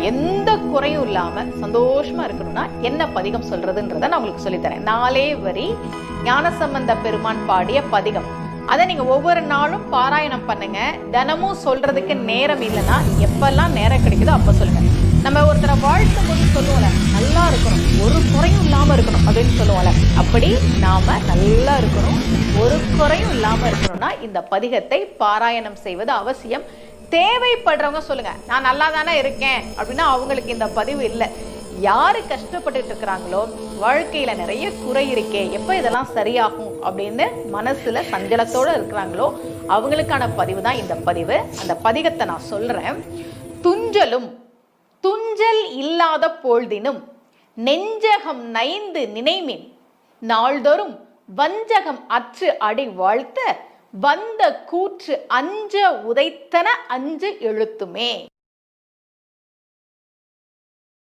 எந்த குறையும் இல்லாம சந்தோஷமா இருக்கணும்னா என்ன பதிகம் சொல்றதுன்றத நான் உங்களுக்கு சொல்லித்தரேன். நாலே வரி ஞானசம்பந்த பெருமான் பாடிய பதிகம். அதை நீங்க ஒவ்வொரு நாளும் பாராயணம் பண்ணுங்க. தினமும் சொல்றதுக்கு நேரம் இல்லைன்னா எப்பெல்லாம் நேரம் கிடைக்குதோ அப்ப சொல்லுங்க. நம்ம ஒருத்தரை வாழ்த்தும் போது சொல்லுவோம்ல நல்லா இருக்கணும் ஒரு குறையும் இல்லாம இருக்கணும் அப்படின்னு சொல்லுவோம்ல அப்படி நாம நல்லா இருக்கணும் ஒரு குறையும் இல்லாம இருக்கணும்னா இந்த பதிகத்தை பாராயணம் செய்வது அவசியம். தேவைப்படுறவங்க சொல்லுங்க நான் நல்லா தானே இருக்கேன் அப்படின்னா அவங்களுக்கு இந்த பதிவு இல்லை. யாரு கஷ்டப்பட்டுட்டு இருக்கிறாங்களோ வாழ்க்கையில நிறைய குறை இருக்கே எப்ப இதெல்லாம் சரியாகும் அப்படின்னு மனசுல சஞ்சலத்தோட இருக்கிறாங்களோ அவங்களுக்கான பதிவு தான் இந்த பதிவு. அந்த பதிகத்தை நான் சொல்றேன். துஞ்சலும் துஞ்சல் இல்லாத பொழுதினும் நெஞ்சகம் நைந்து நினைமின் நாள்தோறும் வஞ்சகம் அற்று அடி வாழ்த்த வந்த கூற்று அஞ்ச உதைத்தன அஞ்சு எழுத்துமே.